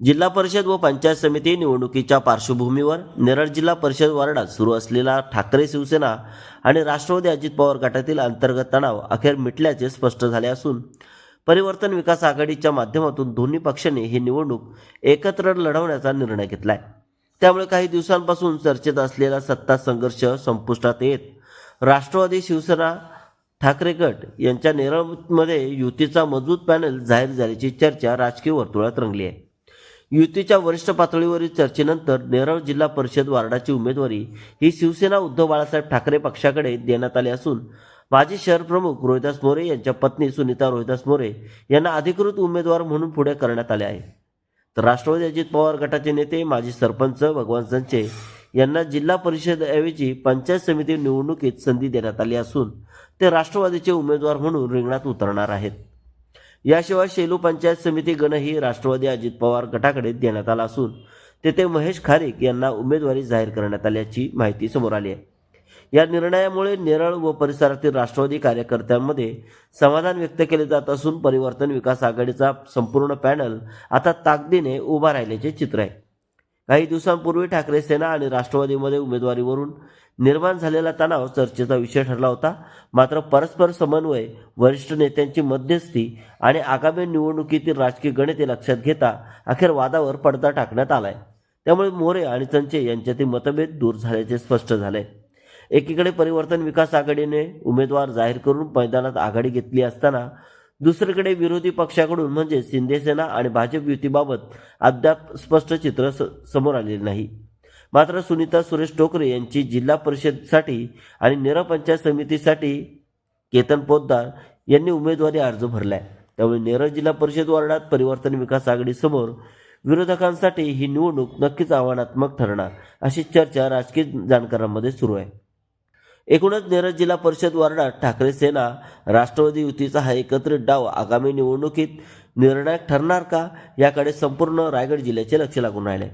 जिल्हा परिषद व पंचायत समिती निवडणुकीच्या पार्श्वभूमीवर नेरळ जिल्हा परिषद वार्डात सुरू असलेला ठाकरे शिवसेना आणि राष्ट्रवादी अजित पवार गटातील अंतर्गत तणाव अखेर मिटल्याचे स्पष्ट झाले असून परिवर्तन विकास आघाडीच्या माध्यमातून दोन्ही पक्षांनी ही निवडणूक एकत्र लढवण्याचा निर्णय घेतला आहे त्यामुळे काही दिवसांपासून चर्चेत असलेला सत्ता संघर्ष संपुष्टात येत राष्ट्रवादी शिवसेना ठाकरे गट यांच्या नेरळमध्ये युतीचा मजबूत पॅनल जाहीर झाल्याची चर्चा राजकीय वर्तुळात रंगली आहे. युतीच्या वरिष्ठ पातळीवरील चर्चेनंतर नेरळ जिल्हा परिषद वार्डाची उमेदवारी ही शिवसेना उद्धव बाळासाहेब ठाकरे पक्षाकडे देण्यात आली असून माजी शहर प्रमुख रोहिदास मोरे यांच्या पत्नी सुनीता रोहिदास मोरे यांना अधिकृत उमेदवार म्हणून पुढे करण्यात आले आहे. तर राष्ट्रवादी अजित पवार गटाचे नेते माजी सरपंच भगवान संचे यांना जिल्हा परिषदऐवजी पंचायत समिती निवडणुकीत संधी देण्यात आली असून ते राष्ट्रवादीचे उमेदवार म्हणून रिंगणात उतरणार आहेत. याशिवाय शेलू पंचायत समिती गणही राष्ट्रवादी अजित पवार गटाकडे देण्यात आला असून तेथे महेश खारीक यांना उमेदवारी जाहीर करण्यात आल्याची माहिती समोर आली आहे. या निर्णयामुळे नेरळ व परिसरातील राष्ट्रवादी कार्यकर्त्यांमध्ये समाधान व्यक्त केले जात असून परिवर्तन विकास आघाडीचा संपूर्ण पॅनल आता ताकदीने उभा राहिल्याचे चित्र आहे. काही दिवसांपूर्वी ठाकरे सेना आणि राष्ट्रवादीमध्ये उमेदवारीवरून निर्माण झालेला तणाव चर्चेचा विषय ठरला होता. मात्र परस्पर समन्वय वरिष्ठ नेत्यांची मध्यस्थी आणि आगामी निवडणुकीतील राजकीय गणिते लक्षात घेता अखेर वादावर पडदा टाकण्यात आलाय. त्यामुळे मोरे आणि चंचे यांच्यातील मतभेद दूर झाल्याचे स्पष्ट झाले एकीकडे परिवर्तन विकास आघाडीने उमेदवार जाहीर करून मैदानात आघाडी घेतली असताना दुसरीकडे विरोधी पक्षाकडून म्हणजे शिंदेसेना आणि भाजप युतीबाबत अद्याप स्पष्ट चित्र स- समोर आलेले नाही. मात्र सुनीता सुरेश टोकरे यांची जिल्हा परिषदसाठी आणि नेरपंचायत समितीसाठी केतन पोद्दार यांनी उमेदवारी अर्ज भरलाय. त्यामुळे नेरळ जिल्हा परिषद वार्डात परिवर्तन विकास आघाडीसमोर विरोधकांसाठी ही निवडणूक नक्कीच आव्हानात्मक ठरणार अशी चर्चा राजकीय जाणकारांमध्ये सुरू आहे. एकूणच नेरळ जिल्हा परिषद वार्डात ठाकरे सेना राष्ट्रवादी युतीचा हा एकत्रित डाव आगामी निवडणुकीत निर्णायक ठरणार का याकडे संपूर्ण रायगड जिल्ह्याचे लक्ष लागून राहिले.